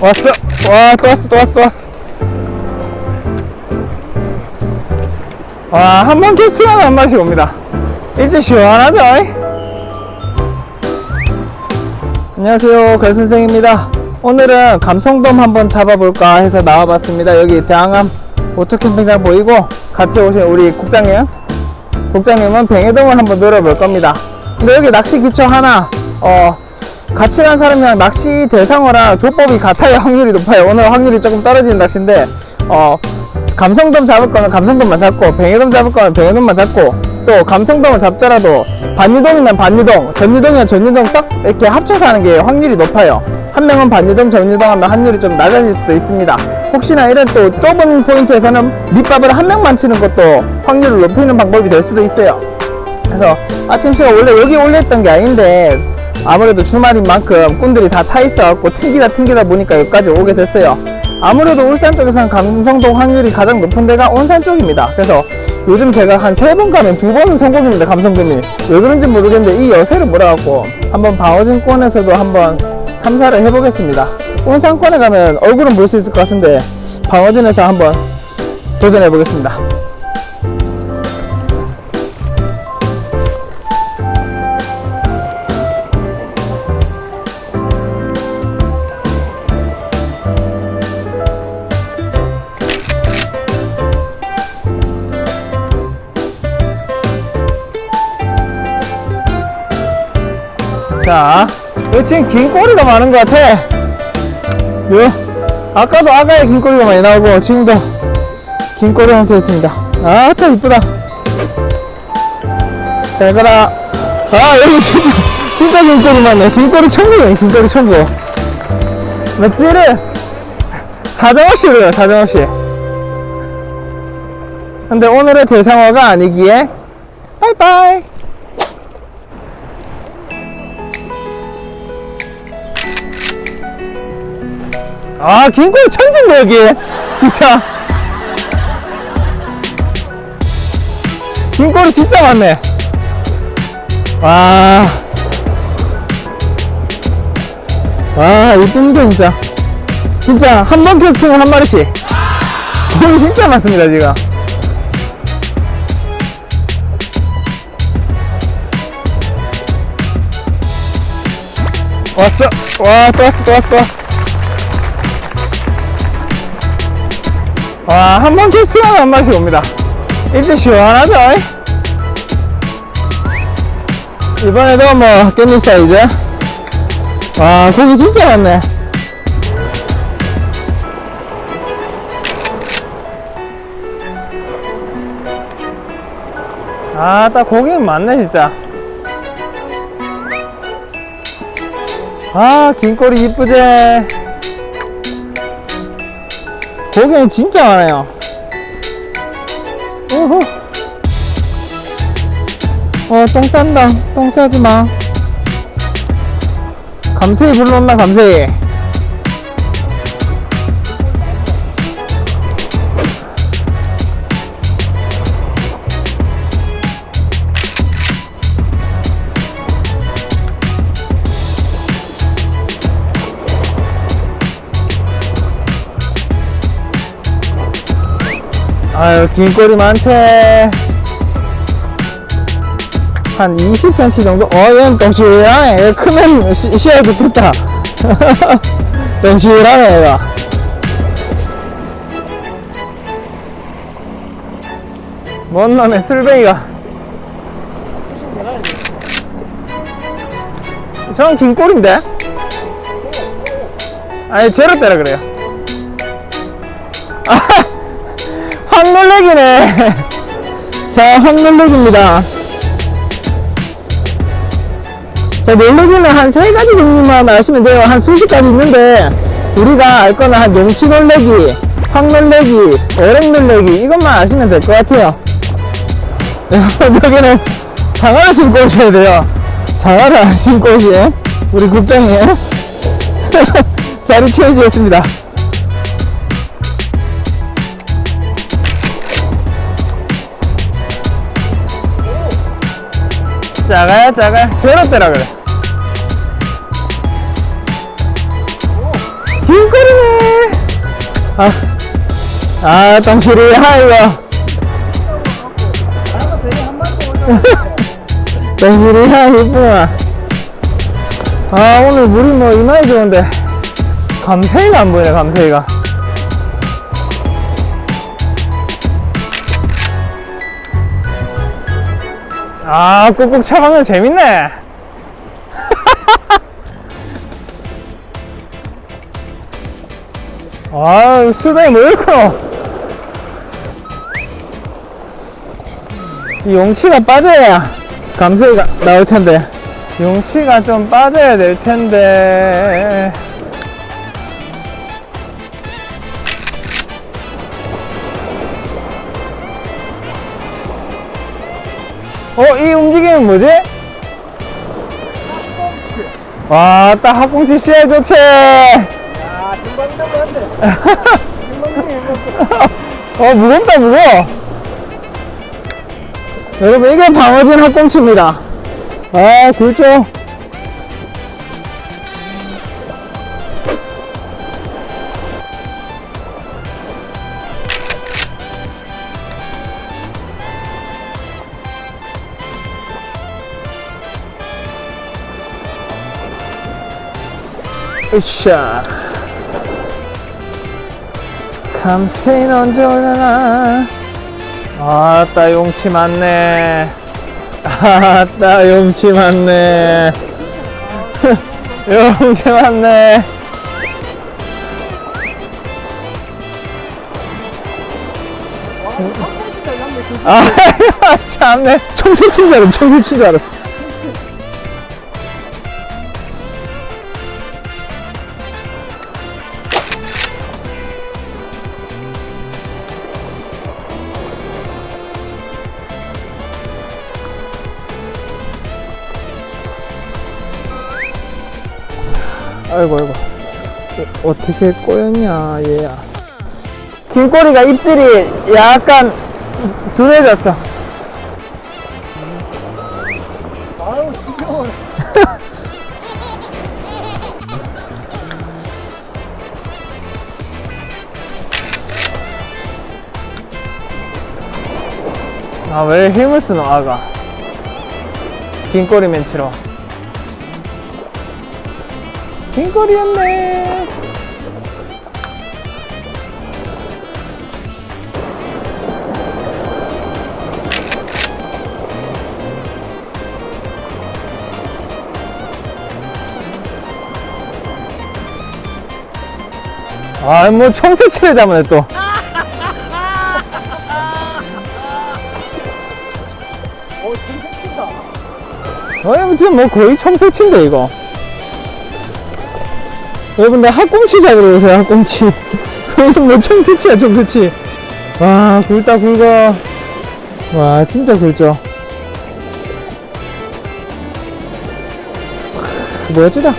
왔어. 와, 또 왔어, 또 왔어, 또 왔어. 와, 한번 캐스팅하면 한 마리씩 옵니다. 이제 시원하죠? 안녕하세요, 별선생입니다. 오늘은 감성돔 한번 잡아볼까 해서 나와봤습니다. 여기 대항암 오토캠핑장 보이고 같이 오신 우리 국장님. 국장님은 뱅에돔을 한번 늘어볼 겁니다. 근데 여기 낚시 기초 하나, 어, 같이 간 사람이랑 낚시 대상어랑 조법이 같아야 확률이 높아요. 오늘 확률이 조금 떨어지는 낚시인데, 어, 감성돔 잡을 거는 감성돔만 잡고, 뱅에돔 잡을 거는 뱅에돔만 잡고, 또 감성돔을 잡더라도 반유동이면 반유동, 전유동이면 전유동 딱 이렇게 합쳐서 하는 게 확률이 높아요. 한 명은 반유동, 전유동 하면 확률이 좀 낮아질 수도 있습니다. 혹시나 이런 또 좁은 포인트에서는 밑밥을 한 명만 치는 것도 확률을 높이는 방법이 될 수도 있어요. 그래서 아침 시간 원래 여기 올렸던 게 아닌데 아무래도 주말인 만큼 꾼들이 다 차 있어갖고 튕기다 튕기다 보니까 여기까지 오게 됐어요. 아무래도 울산 쪽에서는 감성동 확률이 가장 높은 데가 온산 쪽입니다. 그래서 요즘 제가 한 세 번 가면 두 번은 성공입니다. 감성돔이. 왜 그런지 모르겠는데 이 여세를 몰아갖고 한번 방어진권에서도 한번 탐사를 해보겠습니다. 온산권에 가면 얼굴은 볼 수 있을 것 같은데 방어진에서 한번 도전해 보겠습니다. 자, 여기 지금 긴 꼬리가 많은 것 같아. 요, 아까도 아가의 긴 꼬리가 많이 나오고, 지금도 긴 꼬리 한수했습니다. 아, 딱 이쁘다. 잘 가라. 아, 여기 진짜, 진짜 긴 꼬리 많네. 긴 꼬리 천국이네, 긴 꼬리 천국. 맞지를? 사정호 씨래요, 사정호 씨. 근데 오늘의 대상어가 아니기에, 바이바이. 아, 김꼬리 천진데, 여기. 진짜. 김꼬리 진짜 많네. 와. 와, 이쁩니다, 진짜. 진짜, 한 번 캐스팅은 한 마리씩. 고기 진짜 많습니다, 지금. 왔어. 와, 또 왔어, 또 왔어, 또 왔어. 와, 한번 캐스팅하면 한 마리씩 옵니다. 이제 시원하죠? 이번에도 뭐, 깻잎 사이즈. 와, 고기 진짜 많네. 아, 딱 고기는 많네, 진짜. 아, 긴 꼬리 이쁘지? 고기는 진짜 많아요. 우후. 어, 똥 싼다. 똥 싸지 마. 감세이 불렀나, 감세이? 아유, 긴 꼬리 많지. 한 20cm 정도? 어, 얘는 똥실하네. 얘 크면 시, 시야 좋겠다. 똥실하네, 얘가. 뭔 놈의 술뱅이가. 저는 긴 꼬리인데? 아니, 제로 때라 그래요. 확 놀래기네. 자, 확 놀래기입니다. 자, 놀래기는 한 세 가지 종류만 아시면 돼요. 한 수십 가지 있는데, 우리가 알 거는 한 용치 놀래기, 확 놀래기, 어랭 놀래기, 이것만 아시면 될 것 같아요. 여러분, 여기는 장화를 신고 오셔야 돼요. 장화를 안 신고 오신 우리 국장님. 자리 채워주겠습니다. 작아야 작아 새롭더라 그래. 길거리네. 아아 똥소리 하이와 똥소리 하이구나. 아 오늘 물이 뭐 이마에 좋은데. 감새이가 안 보이네 감새이가. 아, 꾹꾹 차가면 재밌네. 아, 뭐 이렇게 커? 이 용치가 빠져야 감소가 나올 텐데. 용치가 좀 빠져야 될 텐데. 어, 이 움직임은 뭐지? 와, 딱 학꽁치 씨알 좋지! 아, 넘어간대. 어, 무겁다, 무거워. 여러분, 이게 방어진 학꽁치입니다. 아, 굵죠? 으쌰. 감세는 언제 올라나. 아따 용치 많네. 아따 용치 많네. 용치 많네. 아 참네 청소 친줄 알았어 청소 친줄 알았어 아이고 아이고. 어, 어떻게 꼬였냐 얘야. 긴 꼬리가 입질이 약간 둔해졌어. 아유, 지겨워. 아 왜 힘을 쓰노 아가? 긴 꼬리 멘치로 긴 꼬리였네. 아 뭐 청새치를 잡으네 또. 어. 아니 지금 뭐 거의 청새치인데 이거 여러분들 학꽁치 잡으러 오세요 학꽁치. 뭐 청새치야 청새치. 와 굵다 굵어. 와 진짜 굵죠. 멋지다?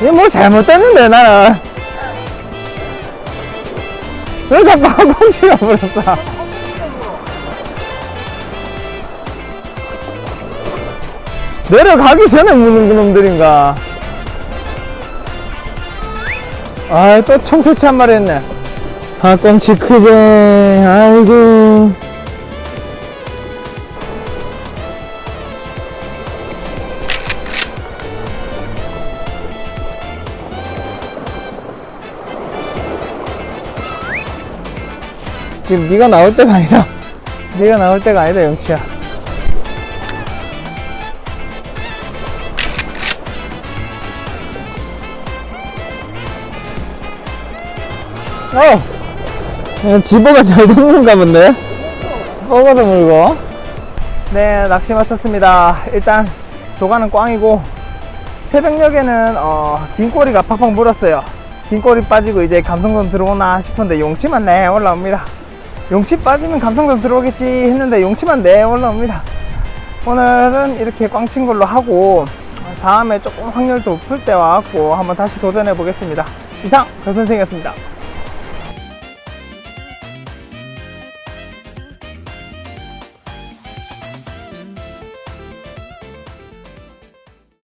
이게 뭐 잘못됐는데 나는. 왜 자꾸 항공치가 버렸어? 내려가기 전에 무는 그놈들인가? 아, 또 청새치 한 마리 했네. 학꽁치 크제, 아이고. 지금 네가 나올 때가 아니다. 네가 나올 때가 아니다, 영치야. 어! 지보가 잘 듣는가 본데? 뻐거도 물고. 네, 낚시 마쳤습니다. 일단, 조가는 꽝이고, 새벽녘에는, 어, 긴 꼬리가 팍팍 물었어요. 긴 꼬리 빠지고 이제 감성돔 들어오나 싶은데 용치만 내 올라옵니다. 용치 빠지면 감성돔 들어오겠지 했는데 용치만 내 올라옵니다. 오늘은 이렇게 꽝친 걸로 하고, 다음에 조금 확률 높을 때 와갖고 한번 다시 도전해 보겠습니다. 이상, 배 선생이었습니다.